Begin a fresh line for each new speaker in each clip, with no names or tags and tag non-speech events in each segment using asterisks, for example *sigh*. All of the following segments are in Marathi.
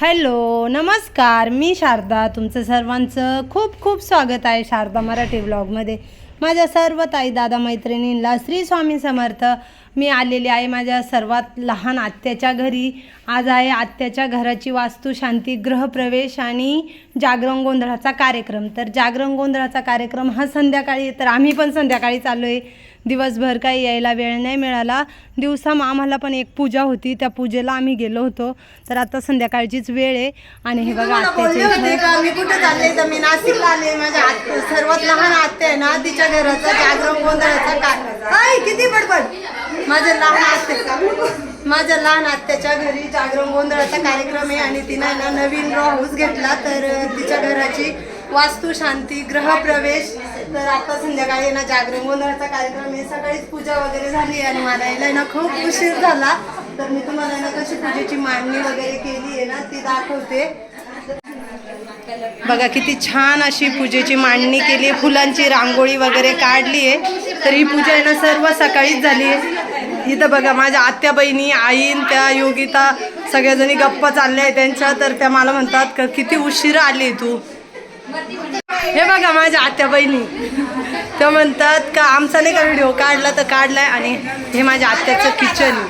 हॅलो नमस्कार. मी शारदा. तुमचं सर्वांचं खूप खूप स्वागत आहे शारदा मराठी ब्लॉगमध्ये. माझ्या सर्व ताई दादा मैत्रिणींना श्री स्वामी समर्थ. मी आलेली आहे माझ्या सर्वात लहान आत्याच्या घरी. आज आहे आत्याच्या घराची वास्तू शांती गृहप्रवेश आणि जागरण गोंधळाचा कार्यक्रम. तर जागरण गोंधळाचा कार्यक्रम हा संध्याकाळी तर आम्ही पण संध्याकाळी चाललो आहे दिवसभर काही यायला वेळ नाही मिळाला. दिवसा आम्हाला पण एक पूजा होती. त्या पूजेला आम्ही गेलो होतो. तर आता संध्याकाळचीच वेळ आहे. आणि हे बघा
मी कुठे चालले तर मी नाशिकला आले माझ्या सर्वात लहान आत्या आहे ना तिच्या घराचा जागरण गोंधळाचा काय किती बडबड. माझ्या लहान आत्या माझ्या लहान आत्याच्या घरी जागरण गोंधळाचा कार्यक्रम आहे. आणि तिनं ना नवीन रो हाऊस घेतला. तर तिच्या घराची वास्तू शांती ग्रहप्रवेश. तर आता संध्याकाळी ना जागरण गोंधळाचा कार्यक्रम आहे. सकाळीच पूजा वगैरे झाली आणि मला यायला आहे ना खूप उशीर झाला. तर मी तुम्हाला ना कशी पूजेची मांडणी वगैरे केली आहे ना ती दाखवते.
बघा किती छान अशी पूजेची मांडणी केली. आहे फुलांची रांगोळी वगैरे काढली आहे. तर ही पूजा आहे ना सर्व सकाळीच झाली आहे. इथं बघा माझ्या आत्या बहिणी आईन त्या योगिता सगळ्याजणी गप्पा चालल्या आहेत त्यांच्या. तर त्या मला म्हणतात का किती उशीर आली तू? हे बघा माझ्या आत्या बहिणी. त्या म्हणतात का आमचा नाही का व्हिडिओ काढला तर काढलाय आणि हे माझ्या आत्याचं किचन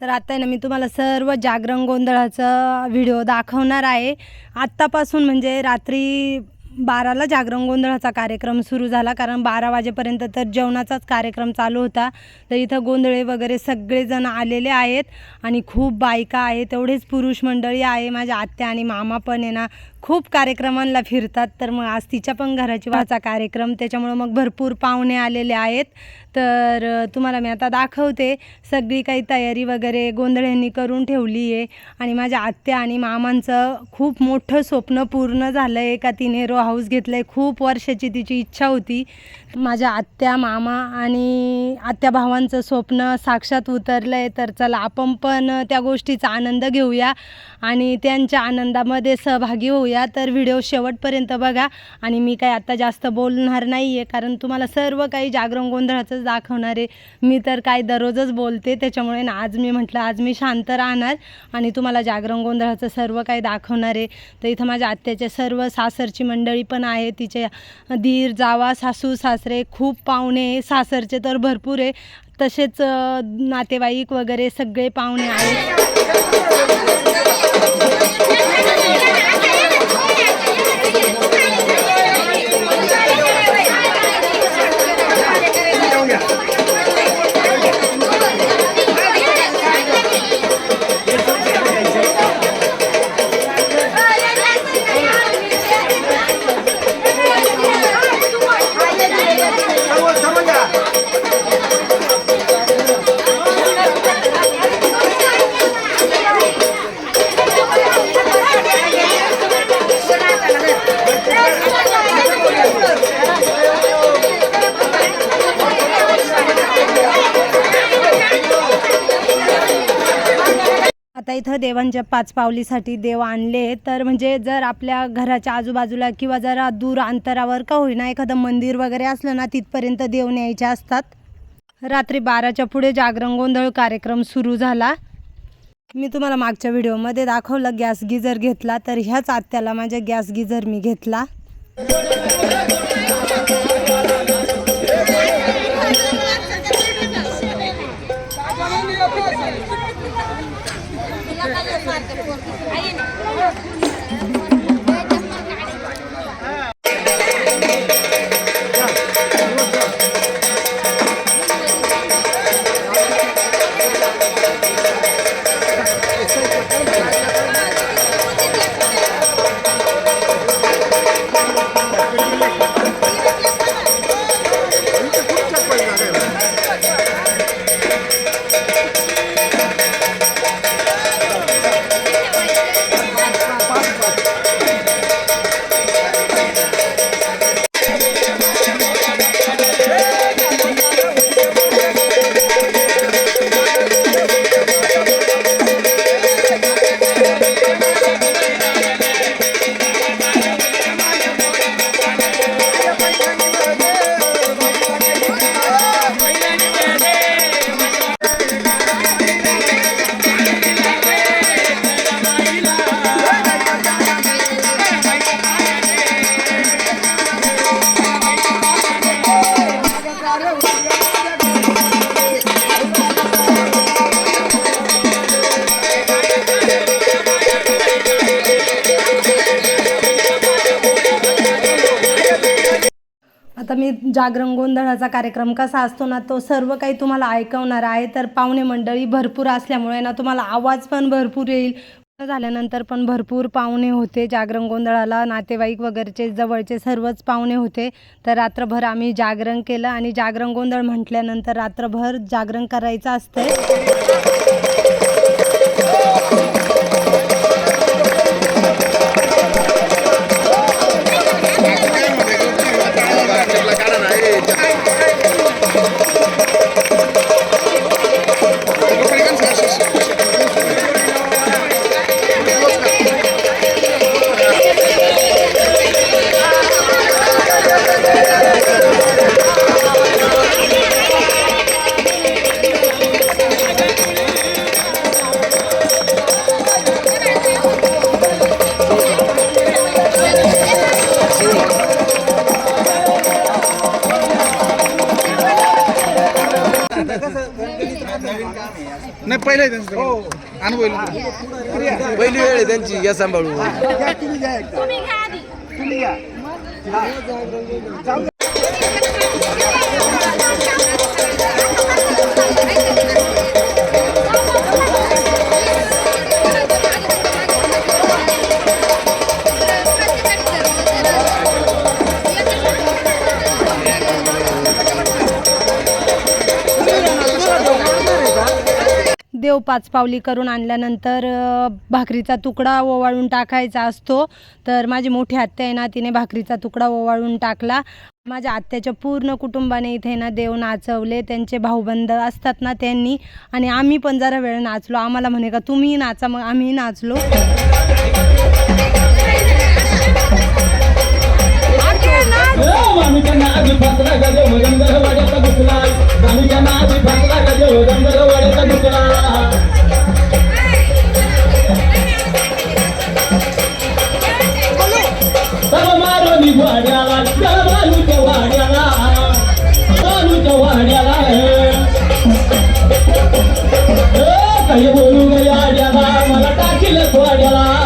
तर आता आहे ना मी तुम्हाला सर्व जागरण गोंधळाचा व्हिडिओ दाखवणार आहे. आत्तापासून म्हणजे रात्री बाराला जागरण गोंधळाचा कार्यक्रम सुरू झाला कारण बारा वाजेपर्यंत तर जेवणाचाच कार्यक्रम चालू होता. तर इथं गोंधळे वगैरे सगळेजण आलेले आहेत आणि खूप बायका आहेत. तेवढेच पुरुष मंडळी आहे माझ्या आत्या आणि मामा पण आहे ना खूप कार्यक्रमांना फिरतात तर मग आज तिच्या पण घराची वाचा कार्यक्रम त्याच्यामुळं मग भरपूर पाहुणे आलेले आहेत. तर तुम्हाला मी आता दाखवते. सगळी काही तयारी वगैरे गोंधळ्यांनी करून ठेवली आहे आणि माझ्या आत्या आणि मामांचं खूप मोठं स्वप्न पूर्ण झालं आहे का तिने रो हाऊस घेतलं आहे खूप वर्षाची तिची इच्छा होती. माझ्या आत्या मामा आणि आत्या भावांचं स्वप्न साक्षात उतरलं आहे तर चला आपण पण त्या गोष्टीचा आनंद घेऊया आणि त्यांच्या आनंदामध्ये सहभागी होऊया. तर व्हिडिओ शेवटपर्यंत बघा आणि मी काय आत्ता जास्त बोलणार नाही आहे कारण तुम्हाला सर्व काही जागरण गोंधळाचंच दाखवणार आहे. मी तर काय दररोजच बोलते त्याच्यामुळे ना आज मी म्हटलं आज मी शांत राहणार आणि तुम्हाला जागरण गोंधळाचं सर्व काही दाखवणार आहे. तर इथं माझ्या आत्याच्या सर्व सासरची मंडळी पण आहे तिच्या धीर जावा सासू सासरे खूप पाहुणे सासरचे तर भरपूर आहे. तसेच नातेवाईक वगैरे सगळे पाहुणे आहेत. देवांच्या पाच पावलीसाठी देव आणले तर म्हणजे जर आपल्या घराच्या आजूबाजूला किंवा जरा दूर अंतरावर का होईना एखादं मंदिर वगैरे असलं ना तिथपर्यंत देव न्यायचे असतात. रात्री बाराच्या पुढे जागरण गोंधळ कार्यक्रम सुरू झाला. मी तुम्हाला मागच्या व्हिडिओमध्ये दाखवलं गॅस गिजर घेतला तर ह्याच आत्याला माझ्या गॅस गिजर मी घेतला. जागरण गोंधळाचा कार्यक्रम कसा असतो ना तो सर्व काही तुम्हाला ऐकवणार आहे. तर पाहुणे मंडळी भरपूर असल्यामुळे ना तुम्हाला आवाज पण भरपूर येईल. झाल्यानंतर पण भरपूर पाहुणे होते जागरण गोंधळाला नातेवाईक वगैरेचे जवळचे सर्वच पाहुणे होते. तर रात्रभर आम्ही जागरण केलं आणि जागरण गोंधळ म्हटल्यानंतर रात्रभर जागरण करायचं असतं
नाही पहिलं आहे त्यांचं अनुभव.
पहिली वेळ आहे त्यांची या सांभाळू
देव पाच पावली करून आणल्यानंतर भाकरीचा तुकडा ओवाळून टाकायचा असतो. तर माझी मोठी आत्या आहे ना तिने भाकरीचा तुकडा ओवाळून टाकला. माझ्या आत्याच्या पूर्ण कुटुंबाने इथे ना देव नाचवले. त्यांचे भाऊबंद असतात ना त्यांनी. आणि आम्ही पण जरा वेळ नाचलो. आम्हाला म्हणे का तुम्ही नाचा मग आम्ही नाचलो.
बोलू गे मला टाकील वाड्याला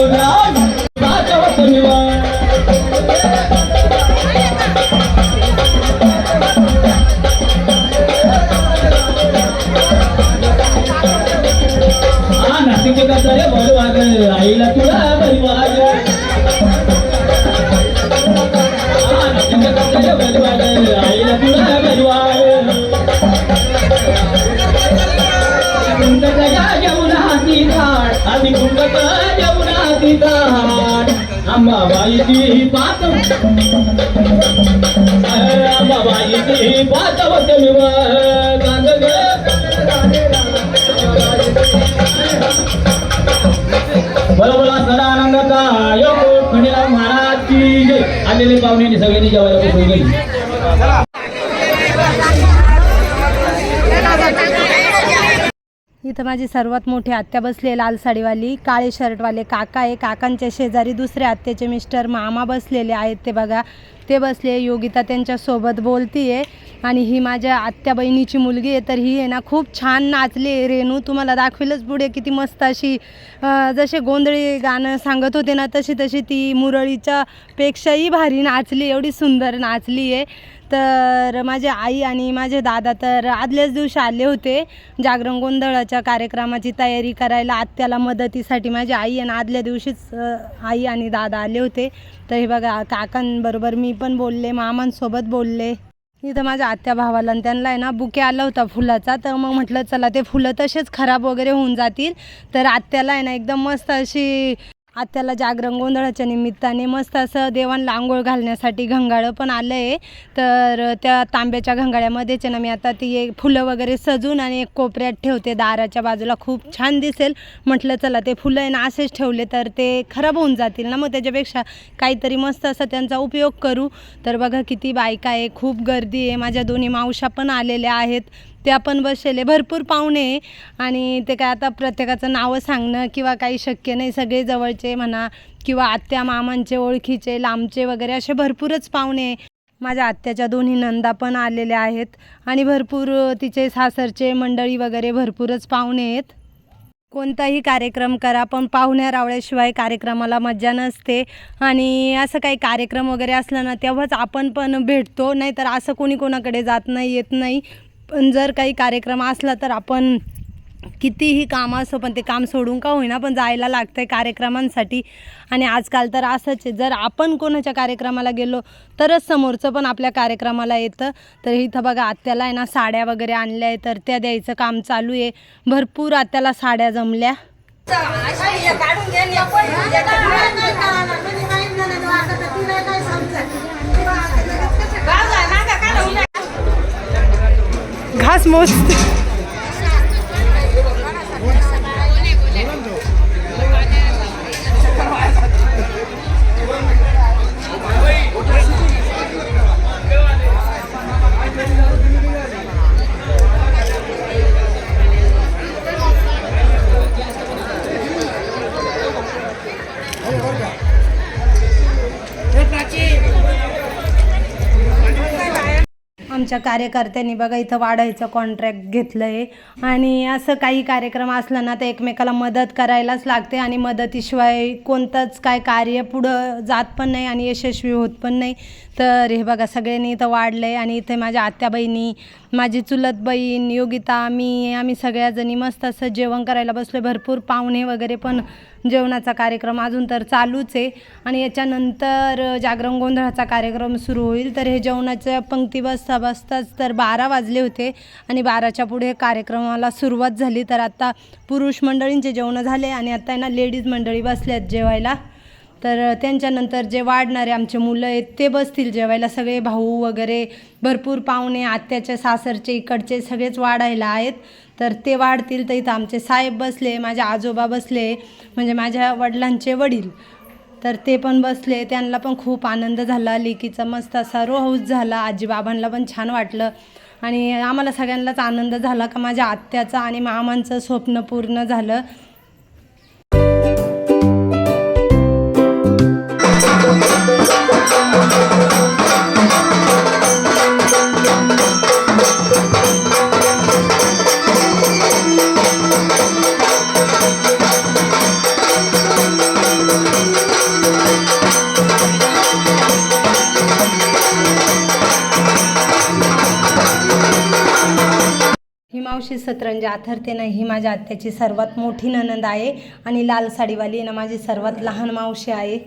आलेले पाहुणे सगळ्यांनी जेवायला बसून गेली
इथं माझी सर्वात मोठी आत्या बसली आहे लाल साडीवाली. काळे शर्टवाले काका आहे. काकांच्या शेजारी दुसरे आत्याचे मिस्टर मामा बसलेले आहेत ते बघा. ते बसले योगिता त्यांच्यासोबत बोलती आहे आणि ही माझ्या आत्या बहिणीची मुलगी आहे. तर ही आहे ना खूप छान नाचली आहे. रेणू तुम्हाला दाखवेलच पुढे किती मस्त अशी जसे गोंधळी गाणं सांगत होते ना तशी तशी ती मुरळीच्या पेक्षाही भारी नाचली एवढी सुंदर नाचली आहे. तर माझे आई आणि माझे दादा तर आदल्याच दिवशी आले होते. जागरण गोंधळाच्या कार्यक्रमाची तयारी करायला आत्याला मदतीसाठी माझी आई आणि आदल्या दिवशीच आई आणि दादा आले होते. तर हे बघा काकांबरोबर मी पण बोलले मामांसोबत बोलले. इथं माझ्या आत्या भावाला आणि त्यांना आहे ना बुके आला होता फुलाचा. तर मग म्हटलं चला ते फुलं तसेच खराब वगैरे होऊन जातील. तर आत्याला आहे ना एकदम मस्त अशी आत्याला जागरण गोंधळाच्या निमित्ताने मस्त असं देवांना आंघोळ घालण्यासाठी घंगाळं पण आलं आहे तर त्या तांब्याच्या घंगाळ्यामध्येच आहे ना मी आता ती एक फुलं वगैरे सजून आणि एक कोपऱ्यात ठेवते. दाराच्या बाजूला खूप छान दिसेल. म्हटलं चला ते फुलं आहे ना असेच ठेवले तर ते खराब होऊन जातील ना. मग त्याच्यापेक्षा काहीतरी मस्त असं त्यांचा उपयोग करू. तर बघा किती बायका आहे खूप गर्दी आहे. माझ्या दोन्ही मावशा पण आलेल्या आहेत. ते आपण बसलेले भरपूर पाहुणे आणि ते काय आता प्रत्येकाचं नावं सांगणं किंवा काही शक्य नाही सगळे जवळचे म्हणा किंवा आत्या मामांचे ओळखीचे लांबचे वगैरे असे भरपूरच पाहुणे आहे. माझ्या आत्याच्या दोन्ही नंदा पण आलेल्या आहेत आणि भरपूर तिचे सासरचे मंडळी वगैरे भरपूरच पाहुणे आहेत. कोणताही कार्यक्रम करा पण पाहुण्या रावळ्याशिवाय कार्यक्रमाला मज्जा नसते आणि असं काही कार्यक्रम वगैरे असलं ना तेव्हाच आपण पण भेटतो. नाहीतर असं कोणी कोणाकडे जात नाही येत नाही. पण जर काही कार्यक्रम असला तर आपण कितीही काम असो पण ते काम सोडून का होईना पण जायला लागतं आहे कार्यक्रमांसाठी. आणि आजकाल तर असंच आहे जर आपण कोणाच्या कार्यक्रमाला गेलो तरच समोरचं पण आपल्या कार्यक्रमाला येतं. तर इथं बघा आत्याला आहे ना साड्या वगैरे आणल्या आहे तर त्या द्यायचं काम चालू आहे. भरपूर आत्याला साड्या जमल्या. घास मोस्त आमच्या कार्यकर्त्यांनी बघा इथं वाढायचं कॉन्ट्रॅक्ट घेतलं आहे आणि असं काही कार्यक्रम असला ना तर एकमेकाला मदत करायलाच लागते. आणि मदतीशिवाय कोणतंच काय कार्य पुढं जात पण नाही आणि यशस्वी होत पण नाही. तर हे बघा सगळ्यांनी इथं वाढलं आहे आणि इथे माझ्या आत्या बहिणी माझी चुलत बहीण योगिता मी आम्ही सगळ्याजणी मस्त असं जेवण करायला बसलो भरपूर पाहुणे वगैरे पण जेवणाचा कार्यक्रम अजून तर चालूच आहे. आणि याच्यानंतर जागरण गोंधळाचा कार्यक्रम सुरू होईल. तर हे जेवणाच्या पंक्ती बसता बसताच तर बारा वाजले होते आणि बाराच्या पुढे कार्यक्रमाला सुरुवात झाली. तर आता पुरुष मंडळींचे जेवणं झाले आणि आता आहे ना लेडीज मंडळी बसले आहेत जेवायला. तर त्यांच्यानंतर जे वाढणारे आमचे मुलं आहेत ते बसतील जेवायला. सगळे भाऊ वगैरे भरपूर पाहुणे आत्याचे सासरचे इकडचे सगळेच वाढायला आहेत. तर ते वाढतील तर इथं आमचे साहेब बसले माझे आजोबा बसले म्हणजे माझ्या वडिलांचे वडील. तर ते पण बसले. त्यांना पण खूप आनंद झाला. लेकीचा मस्त असा रो हाऊस झाला आजीबाबांना पण छान वाटलं. आणि आम्हाला सगळ्यांनाच आनंद झाला का माझ्या आत्याचं आणि मामांचं स्वप्न पूर्ण झालं. मावशी सतरंज आथरतेनं ही माझ्या आत्याची सर्वात मोठी ननंद आहे आणि लाल साडीवाली ना माझी सर्वात लहान मावशी आहे.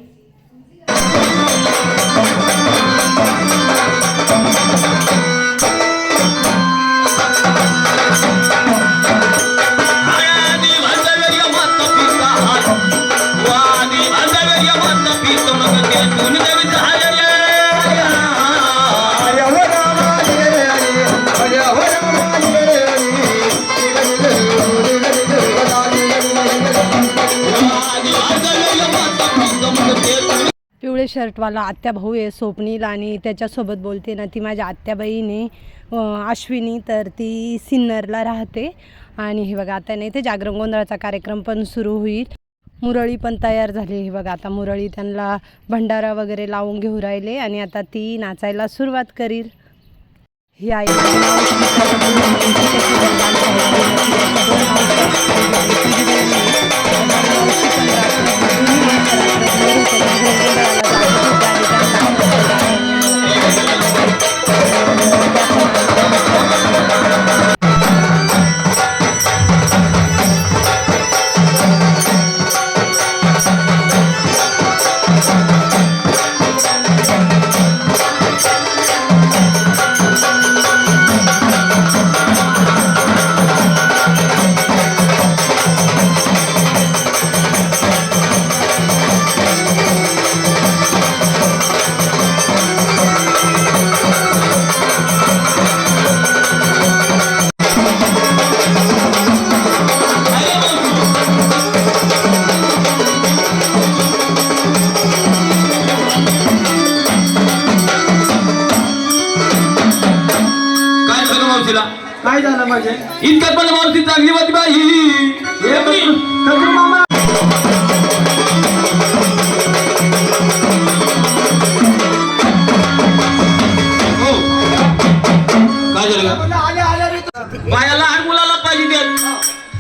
पिवळे शर्टवाला आत्या भाऊ आहे स्वप्नील आणि त्याच्यासोबत बोलते ना ती माझ्या आत्या बहीण अश्विनी तर ती सिन्नरला राहते. आणि हे बघा आता नाही ते जागरण गोंधळाचा कार्यक्रम पण सुरू होईल. मुरळी पण तयार झाली हे बघा आता मुरळी त्यांना भंडारा वगैरे लावून घेऊ राहिले आणि आता ती नाचायला सुरुवात करील. ही आई माझी मावशी,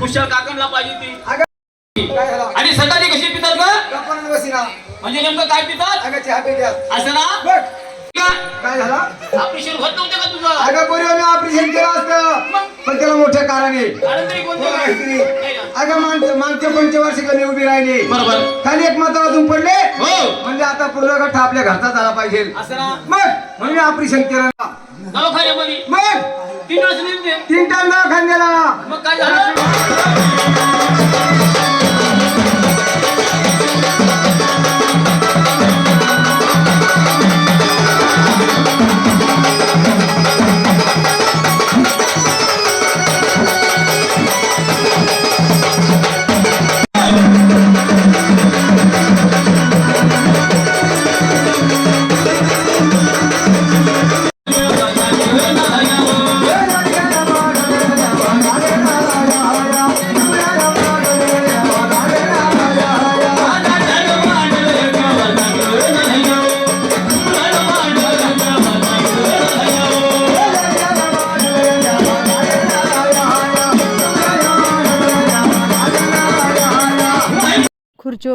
कुशल काकांना पाहिजे ती
काय झालं?
आणि सकाळी कशी पितात
ना.
म्हणजे नेमकं काय पितात? असं ना?
बघ. काय झालं?
ऑपरेशन होत नव्हतं का तुझं?
अगं पूर्वी आम्ही ऑपरेशन केलं असतं. पण त्याला मोठ्या कारणे
कारण तरी कोणतं
हो? अगं मागच्या मागच्या पंचवार्षिकाने उभी राहिली.
बरोबर.
खाली एक माता वाजून पडले.
हो.
म्हणजे आता पूर्ण गठ्ठा आपल्या घरचा झाला पाहिजे.
असं ना?
मग म्हणून ऑपरेशन केलं ना.
दवाखान्यामध्ये?
मग?
तीन वर्ष नेमते
तीन टाइम दवाखान्याला.
मग काय झालं? *laughs*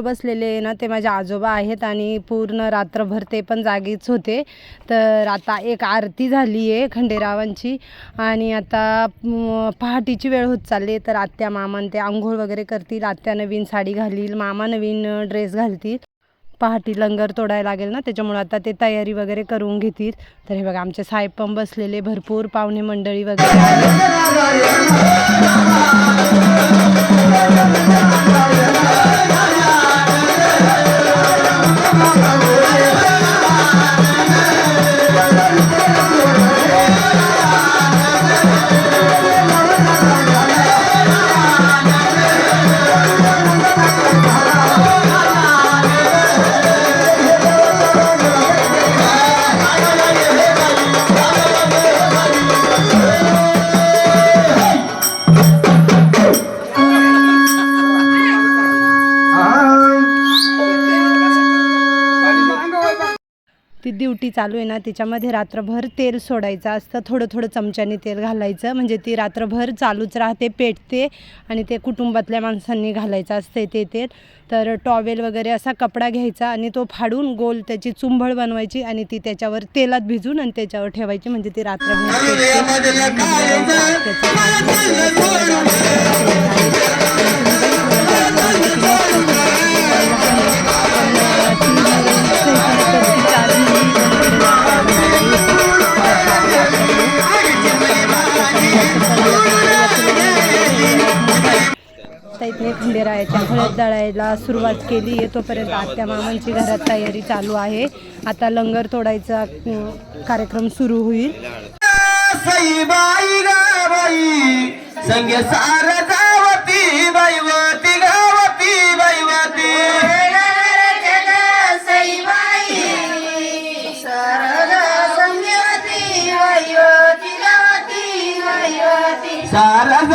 बसलेले ना ते माझे आजोबा आहेत आणि पूर्ण रात्रभर ते पण जागीच होते. तर आता एक आरती झाली आहे खंडेरावांची आणि आता पहाटीची पहाटेची वेळ होत चालली आहे. तर आत्या मामान ते आंघोळ वगैरे करतील. आत्या नवीन साडी घालील मामा नवीन ड्रेस घालतील. पहाटी लंगर तोडायला लागेल ना त्याच्यामुळे आता ते तयारी वगैरे करून घेतील. तर हे बघा आमचे साहेब पण बसलेले भरपूर पाहुणे मंडळी वगैरे. Ah, ah, ah. ती ड्युटी चालू आहे ना त्याच्यामध्ये रात्रभर तेल सोडायचं असतं थोडं थोडं चमच्याने तेल घालायचं. म्हणजे ती रात्रभर चालूच राहते पेटते आणि ते कुटुंबातल्या माणसांनी घालायचं असते ते तेल. तर टॉवेल वगैरे असा कपडा घ्यायचा आणि तो फाडून गोल त्याची चुंबळ बनवायची आणि ती त्याच्यावर तेलात भिजून आणि त्याच्यावर ठेवायची. म्हणजे ती रात्रभर इथे खंडेरायाच्या हळद दळायला सुरुवात केली. आहे तोपर्यंत आत्या मामांची घरात तयारी चालू आहे. आता लंगर तोडायचा कार्यक्रम सुरू होईल.
Sarah.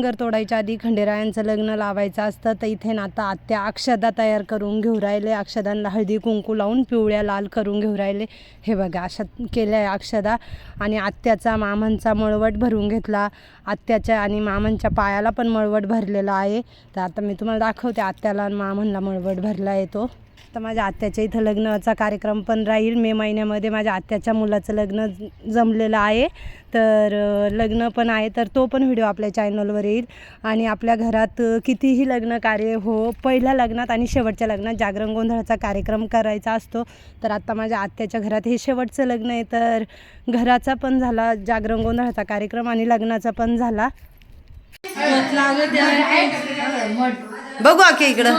नांगर तोडायच्या आधी खंडेरायांचं लग्न लावायचं असतं तर इथे ना आता आत्या अक्षदा तयार करून घेऊ राहिले. अक्षदांना हळदी कुंकू लावून पिवळ्या लाल करून घेऊ राहिले. हे बघा अशा केल्या आहे अक्षदा. आणि आत्याचा मामांचा मळवट भरून घेतला. आत्याच्या आणि मामांच्या पायाला पण मळवट भरलेला आहे. तर आता मी तुम्हाला दाखवते आत्याला आणि मामांना मळवट भरला आहे तो. तर माझ्या आत्याच्या इथं लग्नाचा कार्यक्रम पण राहील. मे महिन्यामध्ये माझ्या आत्याच्या मुलाचं लग्न ज- जमलेलं आहे. तर लग्न पण आहे. तर तो पण व्हिडिओ आपल्या चॅनलवर येईल. आणि आपल्या घरात कितीही लग्न कार्य हो पहिल्या लग्नात आणि शेवटच्या लग्नात जागरण गोंधळाचा कार्यक्रम करायचा असतो. तर आता माझ्या आत्याच्या घरात हे शेवटचं लग्न आहे. तर घराचा पण झाला जागरण गोंधळाचा कार्यक्रम आणि लग्नाचा पण झाला.
बघू आखे इकडं.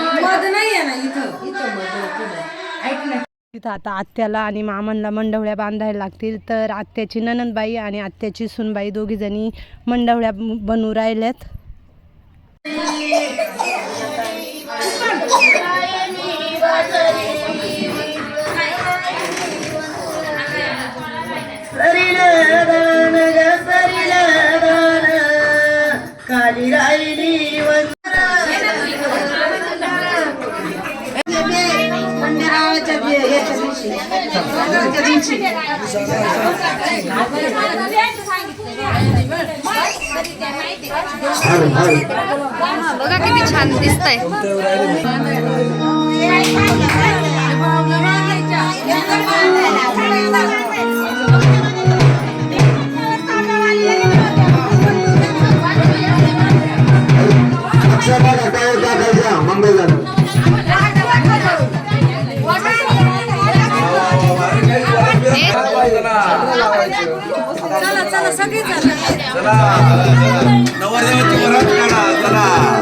तिथं आता आत्याला आणि मामांना मंडवळ्या बांधायला लागतील. तर आत्याची ननंदबाई आणि आत्याची सुनबाई दोघीजणी मंडवळ्या बनवू राहिल्यात.
सरील ग सरील काली राहिली
बघा किती छान दिसतंय
अक्षरशः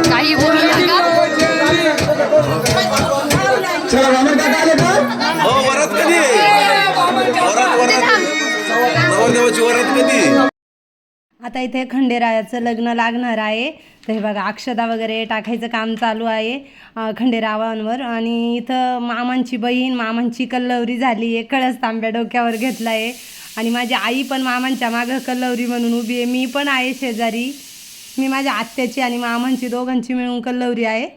काही बोलू नका.
चला वामन काका आले का?
हो वरात कधी? वरात वरात. नवरदेवाची वरात कधी?
आता इथे खंडेरायाचं लग्न लागणार आहे. तर हे बघा अक्षदा वगैरे टाकायचं काम चालू आहे खंडेरावांवर. आणि इथं मामांची बहीण मामांची कल्लवरी झाली आहे कळस तांब्या डोक्यावर घेतला आहे आणि माझी आई पण मामांच्या मागं कल्लवरी म्हणून उभी आहे. मी पण आहे शेजारी. मी माझ्या आत्याची आणि मामांची दोघांची मिळून कल्लवरी आहे.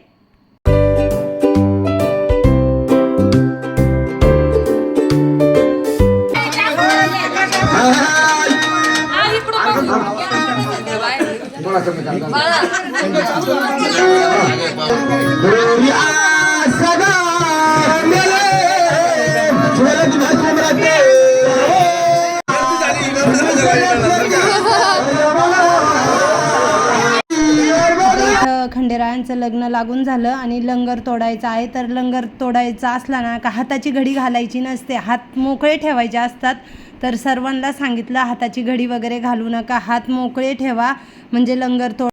खंडेरायांचं लग्न लागून झालं आणि लंगर तोडायचं आहे. तर लंगर तोडायचा असला ना का हाताची घडी घालायची नसते. हात मोकळे ठेवायचे असतात. तर सर्वांना सांगितलं हाताची घडी वगैरे घालू नका हात मोकळे ठेवा म्हणजे लंगर तोड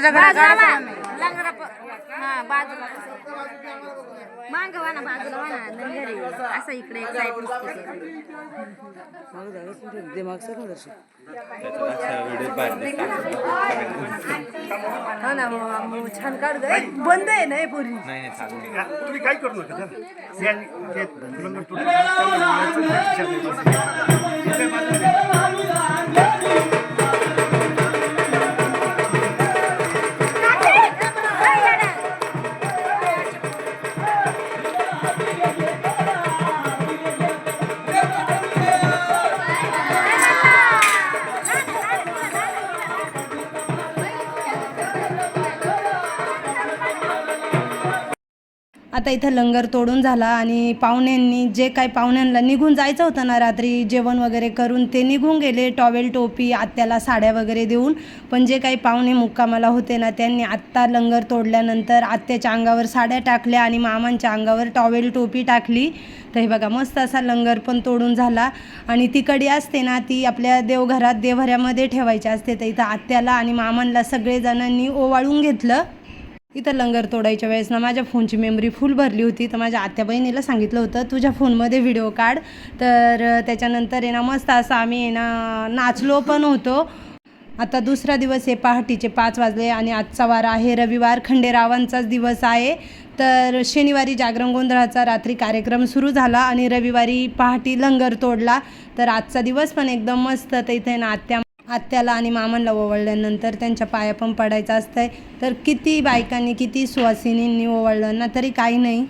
घड्या मागवा ना बाजूला. म्हणा लंगरी असं इकडे एक साईड
हा ना मग छान काढ बंद आहे ना हे पूर्वी
तुम्ही काय करू नका चला. या- हे लंगर तुटलं.
आता इथं लंगर तोडून झाला आणि पाहुण्यांनी जे काही पाहुण्यांना निघून जायचं होतं ना रात्री जेवण वगैरे करून ते निघून गेले टॉवेल टोपी आत्याला साड्या वगैरे देऊन. पण जे काही पाहुणे मुक्कामाला होते ना त्यांनी आत्ता लंगर तोडल्यानंतर आत्याच्या अंगावर साड्या टाकल्या आणि मामांच्या अंगावर टॉवेल टोपी टाकली. तर हे बघा मस्त असा लंगर पण तोडून झाला. आणि ती कडी असते ना ती आपल्या देवघरात देवऱ्यामध्ये ठेवायची असते. तर इथं आत्याला आणि मामांना सगळेजणांनी ओवाळून घेतलं. इथं लंगर तोडायच्या वेळेस ना माझ्या फोनची मेमरी फुल भरली होती. तर माझ्या आत्या बहिणीला सांगितलं होतं तुझ्या फोनमध्ये व्हिडिओ काढ. तर त्याच्यानंतर आहे ना मस्त असं आम्ही आहे ना नाचलो पण होतो. आता दुसरा दिवस आहे पहाटेचे पाच वाजले आणि आजचा वार आहे. रविवार खंडेरावांचाच दिवस आहे. तर शनिवारी जागरण गोंधळाचा रात्री कार्यक्रम सुरू झाला आणि रविवारी पहाटे लंगर तोडला. तर आजचा दिवस पण एकदम मस्त. तर इथे ना आत्या आत्याला आणि मामांना ओवाळल्यानंतर त्यांच्या पाया पण पडायचं असतंय. तर किती बायकांनी किती सुवासिनींनी ओवाळलं ना तरी काही नाही.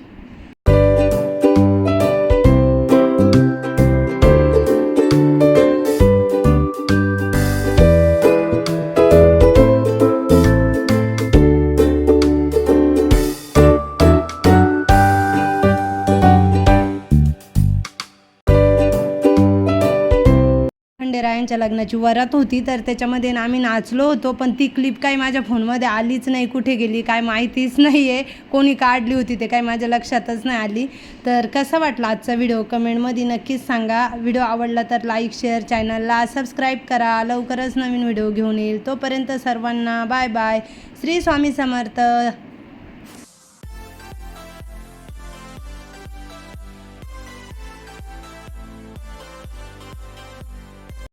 खंडेरायांच्या लग्नाची वरात होती तर त्याच्यामध्ये ना आम्ही नाचलो होतो पण ती क्लिप काही माझ्या फोनमध्ये आलीच नाही कुठे गेली काय माहितीच नाही आहे कोणी काढली होती ते काही माझ्या लक्षातच नाही आली. तर कसा वाटला आजचा व्हिडिओ कमेंटमध्ये नक्कीच सांगा. व्हिडिओ आवडला तर लाईक शेअर चॅनलला सबस्क्राईब करा. लवकरच नवीन व्हिडिओ घेऊन येईल. तोपर्यंत सर्वांना बाय बाय श्री स्वामी समर्थ.